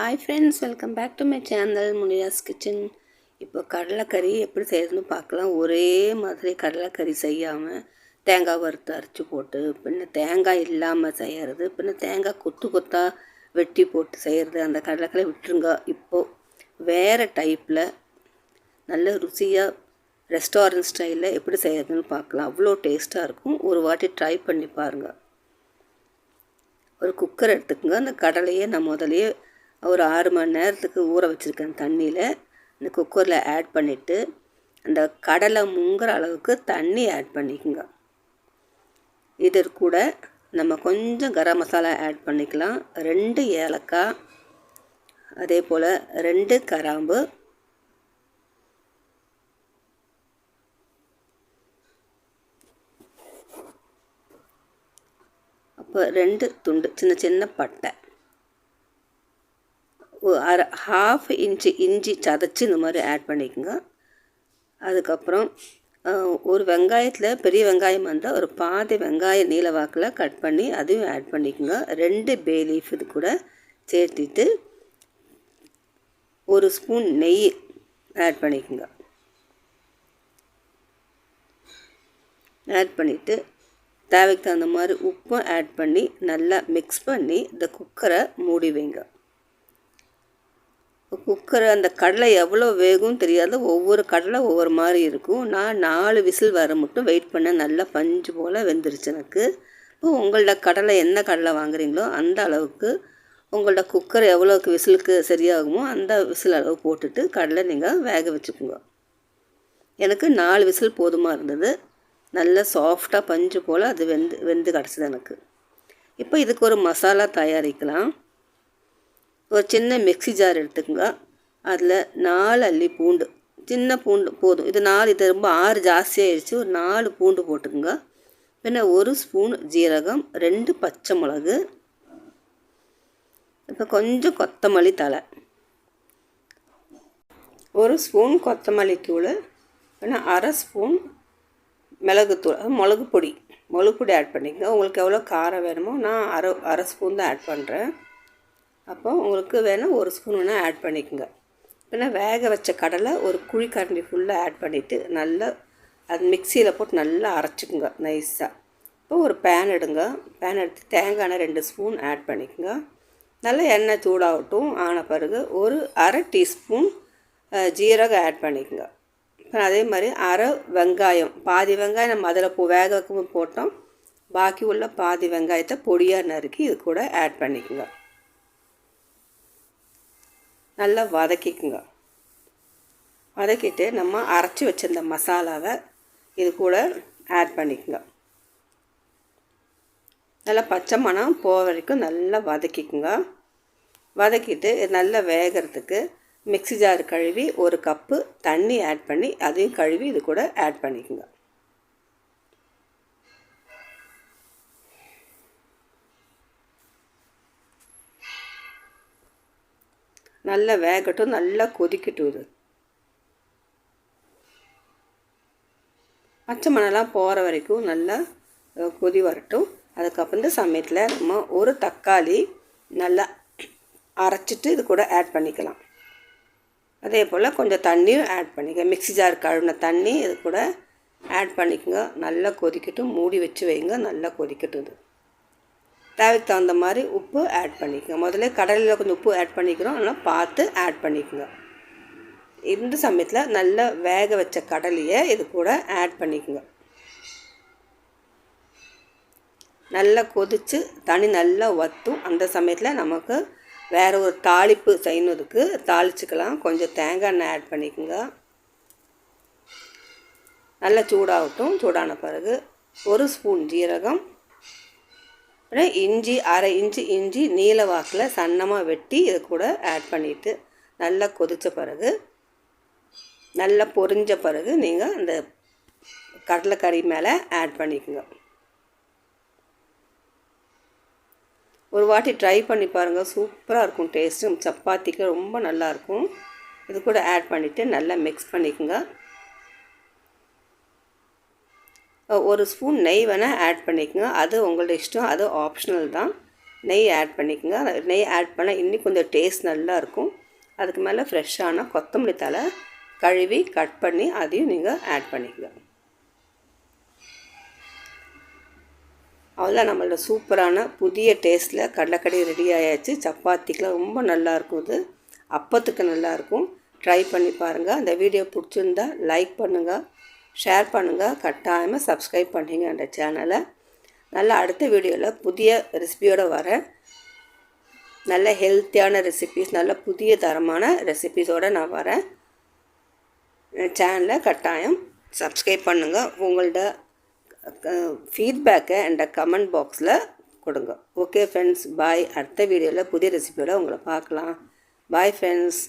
Hi friends welcome back to my channel Munira's kitchen இப்போ கடலைக்கறி எப்படி செய்யறதுன்னு பார்க்கலாம். ஒரே மாதிரி கடலைக்கறி செய்யாமல் தேங்காய் வறுத்து அரைச்சி போட்டு பின்ன தேங்காய் இல்லாமல் செய்கிறது பின்ன தேங்காய் கொத்து கொத்தாக வெட்டி போட்டு செய்கிறது அந்த கடலைக்கறி விட்டுருங்க. இப்போது வேறு டைப்பில் நல்ல ருசியாக ரெஸ்டாரண்ட் ஸ்டைலில் எப்படி செய்யறதுன்னு பார்க்கலாம். அவ்வளோ டேஸ்ட்டாக இருக்கும். ஒரு வாட்டி ட்ரை பண்ணி பாருங்கள் ஒரு குக்கர் எடுத்துக்கோங்க. அந்த கடலையே நான் முதலையே ஒரு ஆறு மணி நேரத்துக்கு ஊற வச்சுருக்கேன் தண்ணியில் இந்த குக்கரில் ஆட் பண்ணிவிட்டு அந்த கடலை முங்குற அளவுக்கு தண்ணி ஆட் பண்ணிக்கோங்க. இது கூட நம்ம கொஞ்சம் கரம் மசாலா ஆட் பண்ணிக்கலாம். ரெண்டு ஏலக்காய் அதே போல் ரெண்டு கராம்பு. அப்போ ரெண்டு துண்டு சின்ன சின்ன பட்டை. அரை ஹாஃப் இன்ச்சு இஞ்சி சதைச்சி இந்த மாதிரி ஆட் பண்ணிக்கோங்க. அதுக்கப்புறம் ஒரு வெங்காயத்தில் பெரிய வெங்காயம் வந்தால் ஒரு பாதி வெங்காயம் நீல வாக்கில் கட் பண்ணி அதையும் ஆட் பண்ணிக்கோங்க. ரெண்டு பே லீஃப் இது கூட சேர்த்திட்டு ஒரு ஸ்பூன் நெய் ஆட் பண்ணிக்கோங்க. ஆட் பண்ணிவிட்டு தேவைக்கு தகுந்த மாதிரி உப்பும் ஆட் பண்ணி நல்லா மிக்ஸ் பண்ணி இந்த குக்கரை மூடி வைங்க. குக்கர் அந்த கடலை எவ்வளோ வேகும் தெரியாது. ஒவ்வொரு கடலை ஒவ்வொரு மாதிரி இருக்கும். நான் நாலு விசில் வர மட்டும் வெயிட் பண்ண நல்லா பஞ்சு போல் வெந்துருச்சு எனக்கு. இப்போ உங்களோட கடலை என்ன கடலை வாங்குறீங்களோ அந்த அளவுக்கு உங்களோட குக்கர் எவ்வளோக்கு விசிலுக்கு சரியாகுமோ அந்த விசில் அளவு போட்டுட்டு கடலை நீங்கள் வேக வச்சுக்கோங்க. எனக்கு நாலு விசில் போதுமாக இருந்தது. நல்ல சாஃப்டாக பஞ்சு போல் அது வெந்து வெந்து கிடச்சிது எனக்கு. இப்போ இதுக்கு ஒரு மசாலா தயாரிக்கலாம். ஒரு சின்ன மிக்சி ஜார் எடுத்துக்கோங்க. அதில் நாலு அள்ளி பூண்டு. சின்ன பூண்டு போதும். இது நாலு இது ரொம்ப ஆறு ஜாஸ்தியாகிடுச்சு ஒரு நாலு பூண்டு போட்டுக்கோங்க. பின்ன ஒரு ஸ்பூன் ஜீரகம் ரெண்டு பச்சை மிளகு இப்போ கொஞ்சம் கொத்தமல்லி தலை ஒரு ஸ்பூன் கொத்தமல்லி தூள் பின்ன அரை ஸ்பூன் மிளகுத்தூள் மிளகு பொடி மிளகு பொடி ஆட் பண்ணிக்கோங்க. உங்களுக்கு எவ்வளோ காரம் வேணுமோ நான் அரை அரை ஸ்பூன் தான் ஆட் பண்ணுறேன் அப்போ உங்களுக்கு வேணால் ஒரு ஸ்பூன் வேணால் ஆட் பண்ணிக்கோங்க. பின்ன வேக வச்ச கடலை ஒரு குழி கரண்டி ஃபுல்லாக ஆட் பண்ணிவிட்டு நல்லா அது மிக்சியில் போட்டு நல்லா அரைச்சிக்கோங்க நைஸாக இப்போ ஒரு பேன் எடுங்க. பேன் எடுத்து தேங்காய் எண்ணெய் ரெண்டு ஸ்பூன் ஆட் பண்ணிக்கோங்க. நல்லா எண்ணெய் தூளாகட்டும் ஆன பிறகு ஒரு அரை டீஸ்பூன் ஜீரகம் ஆட் பண்ணிக்கோங்க. அதே மாதிரி அரை வெங்காயம். பாதி வெங்காயம் நம்ம அதில் போ வேக வைக்கும் போட்டோம். பாக்கி உள்ள பாதி வெங்காயத்தை பொடியாக நறுக்கி இது கூட ஆட் பண்ணிக்கோங்க. நல்லா வதக்கிக்குங்க. வதக்கிட்டு நம்ம அரைச்சி வச்சிருந்த மசாலாவை இது கூட ஆட் பண்ணிக்கோங்க. நல்லா பச்சை மணம் போக வரைக்கும் நல்லா வதக்கிக்குங்க. வதக்கிட்டு நல்லா வேகிறதுக்கு மிக்சி ஜார் கழுவி ஒரு கப்பு தண்ணி ஆட் பண்ணி அதையும் கழுவி இது கூட ஆட் பண்ணிக்கோங்க. நல்லா வேகட்டும் நல்லா கொதிக்கட்டும் இது. பச்சை மணலாம் போகிற வரைக்கும் நல்லா கொதி வரட்டும். அதுக்கப்புறம் இந்த சமயத்தில் நம்ம ஒரு தக்காளி நல்லா அரைச்சிட்டு இது கூட ஆட் பண்ணிக்கலாம். அதே போல் கொஞ்சம் தண்ணியும் ஆட் பண்ணிக்க மிக்சி ஜார் கழுவின தண்ணி இது கூட ஆட் பண்ணிக்கோங்க. நல்லா கொதிக்கட்டும் மூடி வச்சு வைங்க நல்லா கொதிக்கட்டும் இது. தேவைக்கு தகுந்த மாதிரி உப்பு ஆட் பண்ணிக்கோங்க. முதல்ல கடலில் கொஞ்சம் உப்பு ஆட் பண்ணிக்கிறோம். அதனால் பார்த்து ஆட் பண்ணிக்கோங்க. இந்த சமயத்தில் நல்லா வேக வச்ச கடலையை இது கூட ஆட் பண்ணிக்கோங்க. நல்லா கொதித்து தனி நல்லா வற்றும் அந்த சமயத்தில் நமக்கு வேறு ஒரு தாளிப்பு செய்யணுதுக்கு தாளிச்சுக்கலாம். கொஞ்சம் தேங்காய் எண்ணெய் ஆட் பண்ணிக்கோங்க. நல்லா சூடாகட்டும். சூடான பிறகு ஒரு ஸ்பூன் ஜீரகம் அப்புறம் இஞ்சி அரை இன்ச்சு இஞ்சி நீல வாக்கில் சன்னமாக வெட்டி இதை கூட ஆட் பண்ணிவிட்டு நல்லா கொதித்த பிறகு நல்லா பொரிஞ்ச பிறகு நீங்கள் அந்த கடலைக்கறி மேலே ஆட் பண்ணிக்கோங்க. ஒரு வாட்டி ட்ரை பண்ணி பாருங்கள் சூப்பராக இருக்கும் டேஸ்ட்டும் சப்பாத்திக்கு ரொம்ப நல்லாயிருக்கும் இது கூட ஆட் பண்ணிவிட்டு நல்லா மிக்ஸ் பண்ணிக்கோங்க. ஒரு ஸ்பூன் நெய் வேணால் ஆட் பண்ணிக்கோங்க. அது உங்களோட இஷ்டம். அது ஆப்ஷனல் தான். நெய் ஆட் பண்ணிக்கோங்க. நெய் ஆட் பண்ணால் இன்னும் கொஞ்சம் டேஸ்ட் நல்லா இருக்கும். அதுக்கு மேலே ஃப்ரெஷ்ஷான கொத்தமல்லி தலை கழுவி கட் பண்ணி அதையும் நீங்கள் ஆட் பண்ணிக்கோங்க. அவ்வளோ நம்மளோட சூப்பரான புதிய டேஸ்ட்டில் கடலைக்கறி ரெடி ஆயாச்சு. சப்பாத்திக்கெலாம் ரொம்ப நல்லாயிருக்கும் இது. அப்பத்துக்கு நல்லாயிருக்கும் ட்ரை பண்ணி பாருங்கள் அந்த வீடியோ பிடிச்சிருந்தா லைக் பண்ணுங்கள் ஷேர் பண்ணுங்கள் கட்டாயமாக சப்ஸ்கிரைப் பண்ணுங்க அந்த சேனலை நல்லா அடுத்த வீடியோவில் புதிய ரெசிபியோடு வரேன். நல்ல ஹெல்த்தியான ரெசிபிஸ் நல்ல புதிய தரமான ரெசிபிஸோடு நான் வரேன். சேனலை கட்டாயம் சப்ஸ்கிரைப் பண்ணுங்கள் உங்களோட ஃபீட்பேக்கை என்ற கமெண்ட் பாக்ஸில் கொடுங்க. ஓகே ஃப்ரெண்ட்ஸ் பாய் அடுத்த வீடியோவில் புதிய ரெசிபியோட உங்களை பார்க்கலாம். Bye friends